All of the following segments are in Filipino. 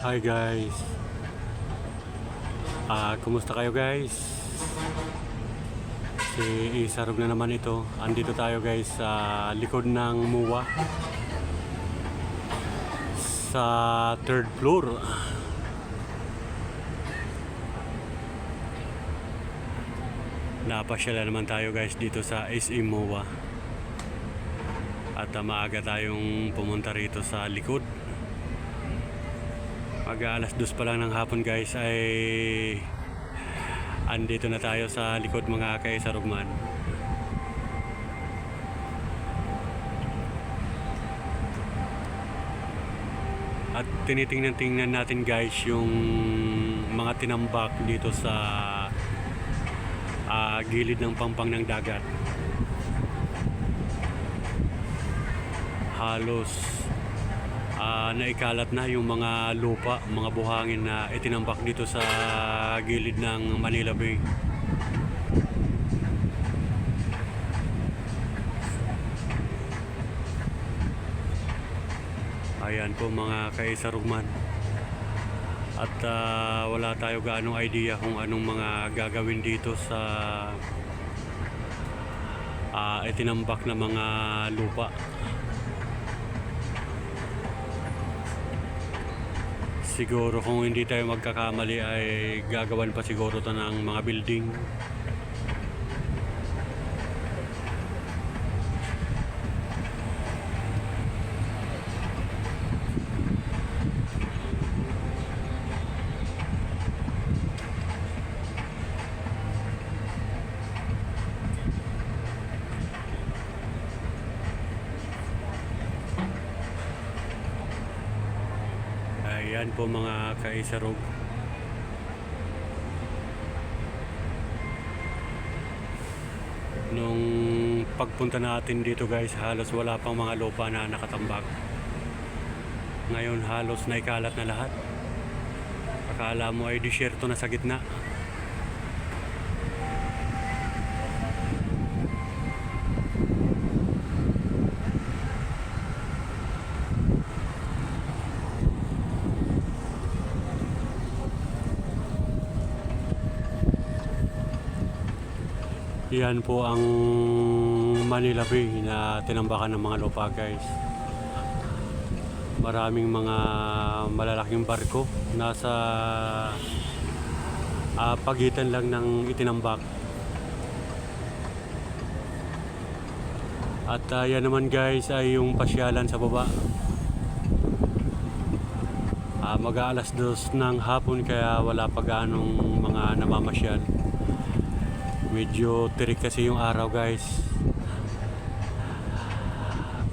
Hi guys. Ah, kumusta kayo guys? Si Isarog na naman ito. Andito tayo guys sa likod ng MUA. Sa third floor. Napasyala naman tayo guys dito sa SA MUA. At ah, maaga tayong pumunta rito sa likod. Mag alas dos pa lang ng hapon guys ay andito na tayo sa likod mga kaisarugman. At tinitingnan-tingnan natin guys yung mga tinambak dito sa ah, gilid ng pampang ng dagat. Halos ah, naikalat na yung mga lupa, mga buhangin na itinambak dito sa gilid ng Manila Bay. Ayan po mga kaisarugman. At ah, wala tayo gaanong idea kung anong mga gagawin dito sa ah, itinambak na mga lupa. Siguro kung hindi tayo magkakamali ay gagawan pa siguro to ng mga building. Ayan po mga kaisarog. Nung pagpunta natin dito guys, halos wala pang mga lupa na nakatambak. Ngayon halos naikalat na lahat. Akala mo ay disyerto na sa gitna. Yan po ang Manila Bay na tinambakan ng mga lupa guys. Maraming mga malalaking barko nasa ah, pagitan lang ng itinambak. At ah, yan naman guys ay yung pasyalan sa baba. Ah, mag-aalas dos ng hapon kaya wala pa ganong mga namamasyal. Medyo tirik kasi yung araw guys.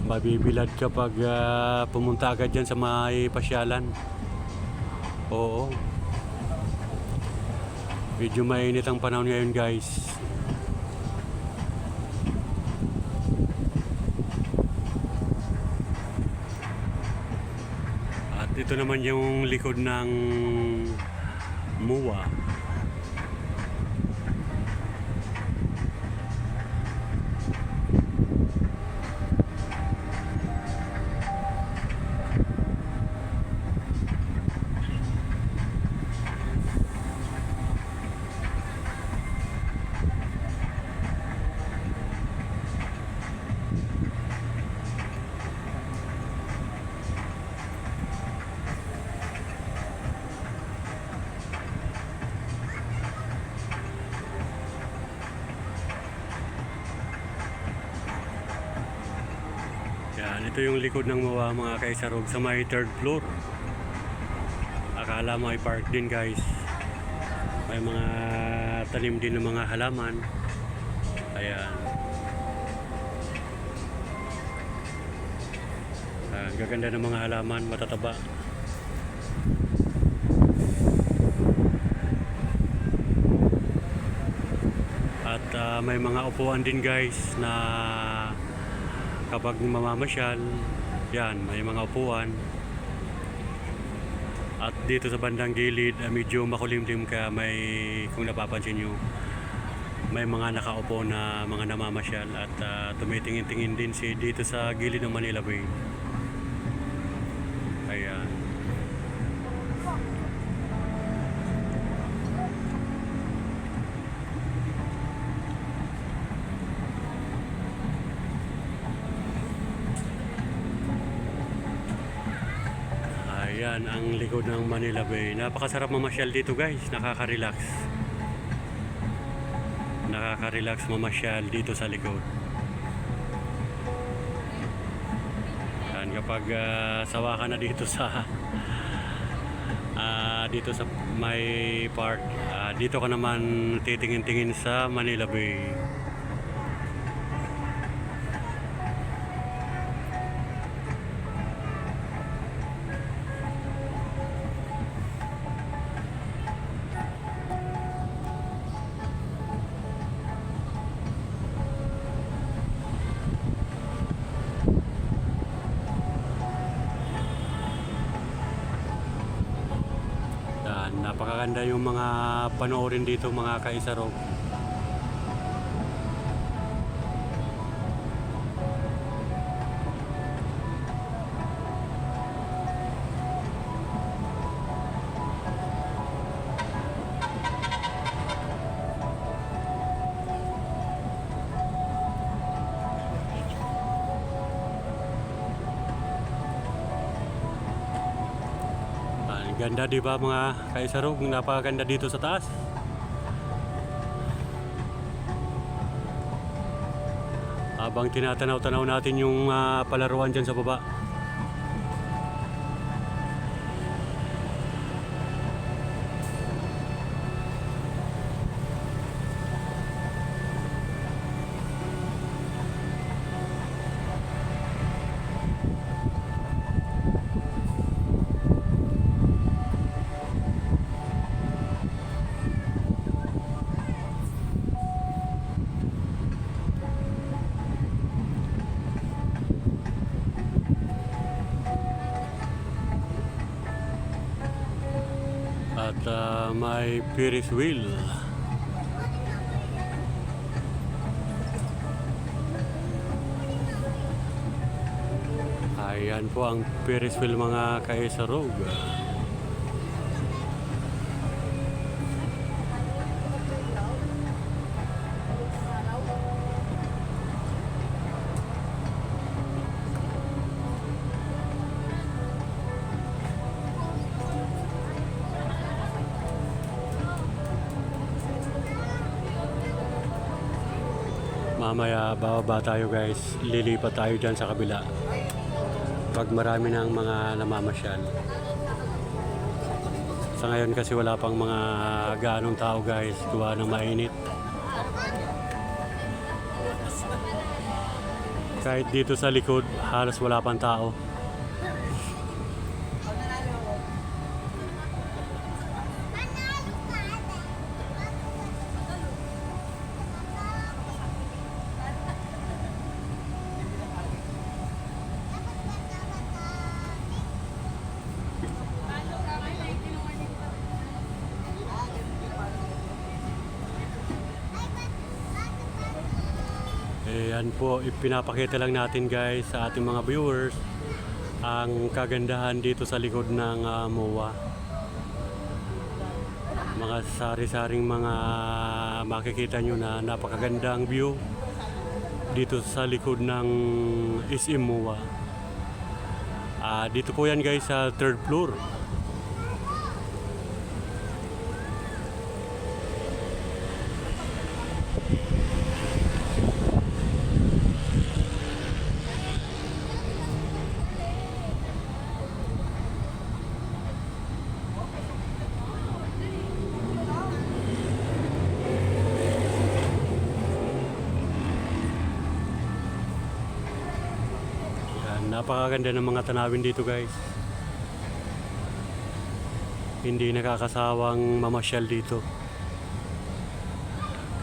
Mabibilad kapag ah, pumunta agad dyan sa may pasyalan. Oo. Medyo mainit ang panahon ngayon guys. At ito naman yung likod ng MUA. Ito yung likod ng mga mga kaisarog sa may third floor. Akala mo ay park din guys. May mga tanim din ng mga halaman. Ayan. Ah, gaganda ng mga halaman, matataba. At ah, may mga upuan din guys na kapag mamamasyal, yan, may mga upuan. At dito sa bandang gilid, ah, medyo makulimlim kaya may, kung napapansin nyo, may mga nakaupo na mga namamasyal at ah, tumitingin-tingin din si dito sa gilid ng Manila Bay. Ayan. Ayan, ang likod ng Manila Bay. Napakasarap mamasyal dito guys. Nakaka-relax. Nakaka-relax mamasyal dito sa likod. Yan, kapag ah, sawa ka na dito sa ah, dito sa may park, ah, dito ka naman titingin-tingin sa Manila Bay. Napakaganda yung mga panoorin dito mga kaisaro. Ganda di ba mga kaisaro? Napakaganda dito sa taas. Habang tinatanaw-tanaw natin yung ah, palaruan dyan sa baba. May Ferris wheel. Ayan po ang Ferris wheel mga kaisarog. Mamaya bababa tayo guys. Lilipat tayo dyan sa kabila. Pag marami ng mga namamasyal. Sa ngayon kasi wala pang mga gaanong tao guys. Gawa ng mainit. Kahit dito sa likod, halos wala pang tao. Ayan po, ipinapakita lang natin guys sa ating mga viewers ang kagandahan dito sa likod ng ah, MOA. Mga sari-saring mga makikita nyo na napakagandang view dito sa likod ng SM MOA. Ah, dito po yan guys sa third floor. Yan, napakaganda ng mga tanawin dito guys. Hindi nakakasawang mamasyal dito.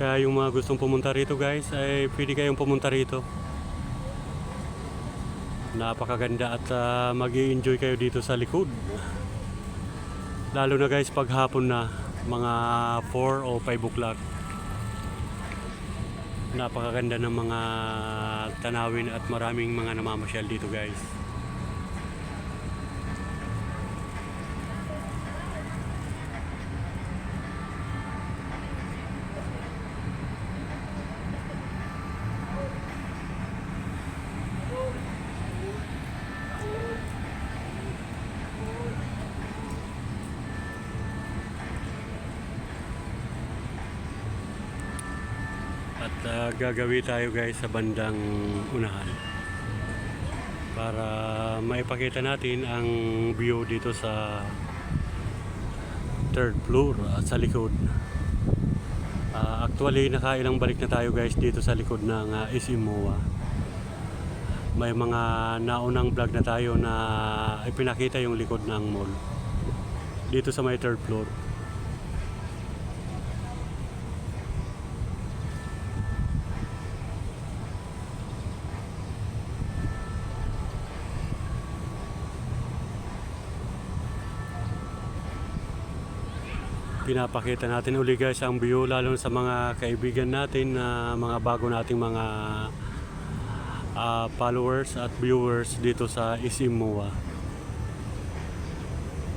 Kaya yung mga gustong pumunta rito guys, ay pwede kayong pumunta rito. Napakaganda at mag enjoy kayo dito sa likod. Lalo na guys pag hapon na, mga 4 o 5 o'clock. Napakaganda ng mga tanawin at maraming mga namamasyal dito guys. Ah, gagawi tayo guys sa bandang unahan para maipakita natin ang view dito sa third floor at sa likod. Ah, actually, nakailang balik na tayo guys dito sa likod ng uh, SM MOA. May mga naunang vlog na tayo na ipinakita yung likod ng mall. Dito sa may third floor. Pinapakita natin uli guys ang view lalo sa mga kaibigan natin na mga bago nating mga ah, followers at viewers dito sa Isimua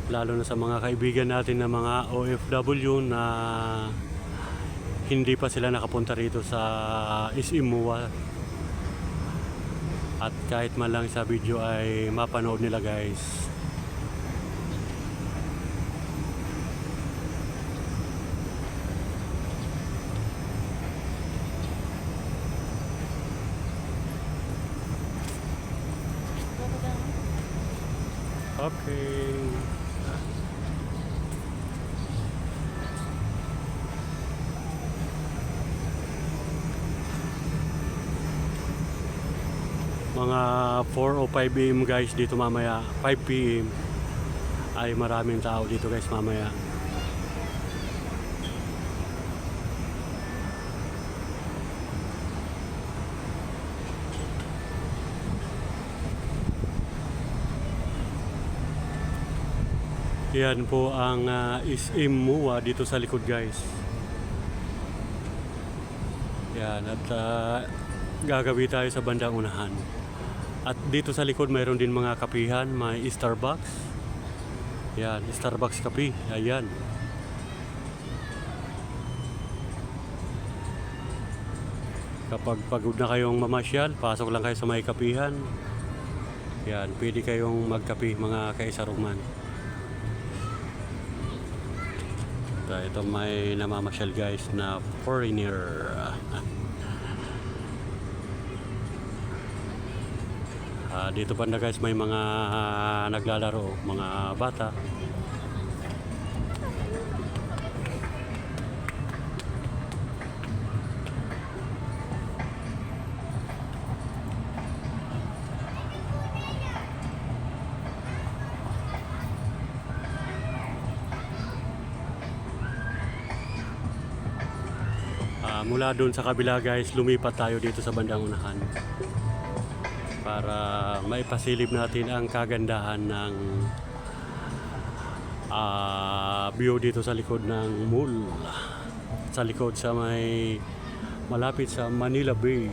lalo na sa mga kaibigan natin na mga OFW na hindi pa sila nakapunta rito sa Isimua at kahit man lang sa video ay mapanood nila guys Okay. Mga 4 o 5 AM guys dito mamaya. 5 PM ay maraming tao dito guys mamaya. Yan po ang uh, SM MUA dito sa likod guys. Yan at ah, gagawi tayo sa bandang unahan. At dito sa likod mayroon din mga kapihan, may Starbucks. Yan, Starbucks kape. Ayan. Kapag pagod na kayong mamasyal, pasok lang kayo sa may kapihan. Yan, pwede kayong magkape mga kaisaruman. So, ito may namamasyal guys na foreigner. Ah, dito banda guys may mga ah, naglalaro, mga bata. Mula doon sa kabila guys, lumipat tayo dito sa bandang unahan para maipasilip natin ang kagandahan ng ah, view dito sa likod ng mall. Sa likod sa may malapit sa Manila Bay.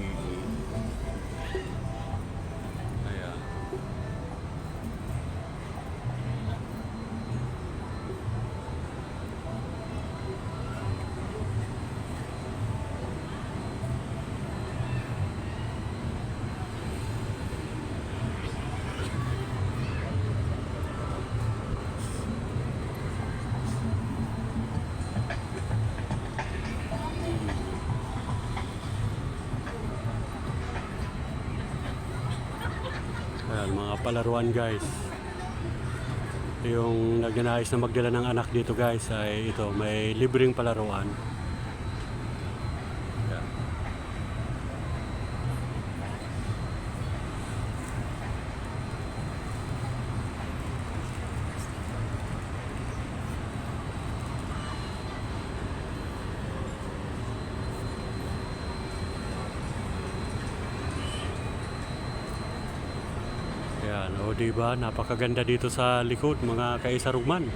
Palaruan guys. Yung nagnanais na magdala ng anak dito guys ay ito, may libreng palaruan. Ayan, o diba, napakaganda dito sa likod mga kaisarugman.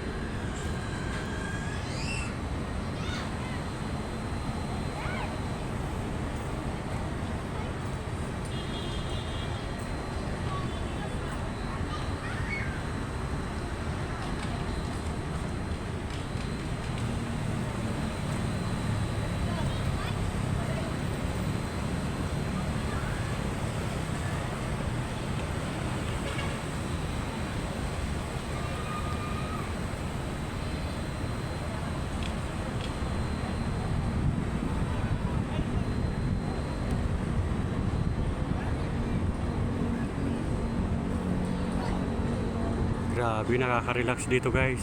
Grabe, nakaka-relax dito guys.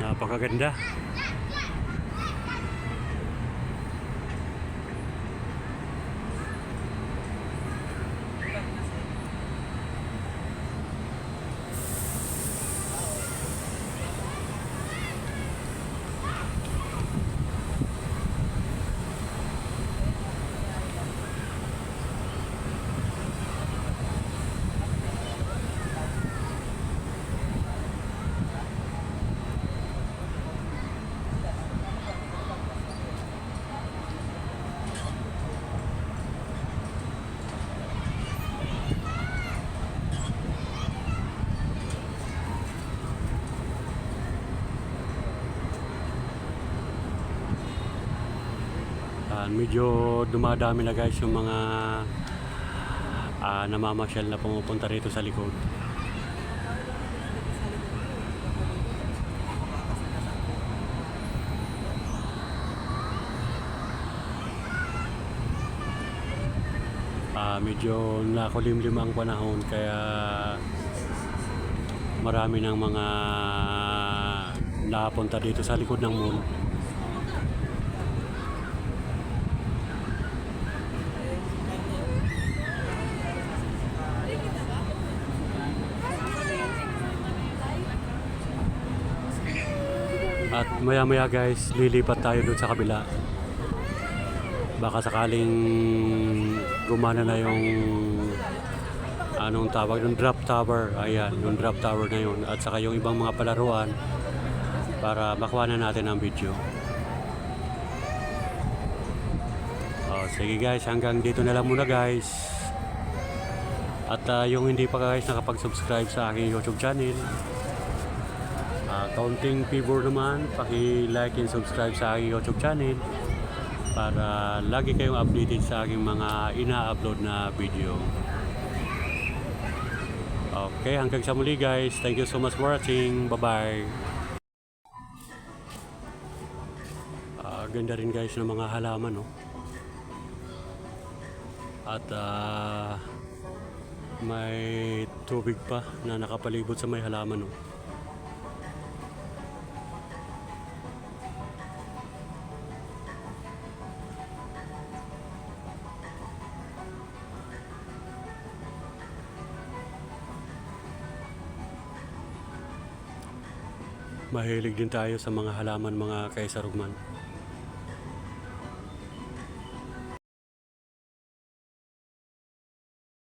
Napakaganda. Ah, medyo dumadami na guys yung mga ah, namamasyal na pumupunta rito sa likod. Ah, medyo nakulimlim ang panahon kaya marami ng mga napunta dito sa likod ng mall. At maya maya guys, lilipat tayo doon sa kabila. Baka sakaling gumana na yung anong tawag yung drop tower. Ayan, yung drop tower na yun. At saka yung ibang mga palaruan para makuha na natin ang video. Oh, sige guys, hanggang dito na lang muna guys. At ah, yung hindi pa guys nakapag-subscribe sa aking YouTube channel, Ah, kaunting favor naman, paki-like and subscribe sa aking YouTube channel para lagi kayong updated sa aking mga ina-upload na video. Okay, hanggang sa muli guys. Thank you so much for watching. Bye-bye. Ah, ganda rin guys ng mga halaman, no? At ah, may tubig pa na nakapalibot sa may halaman, no? Mahilig din tayo sa mga halaman mga kaisarugman.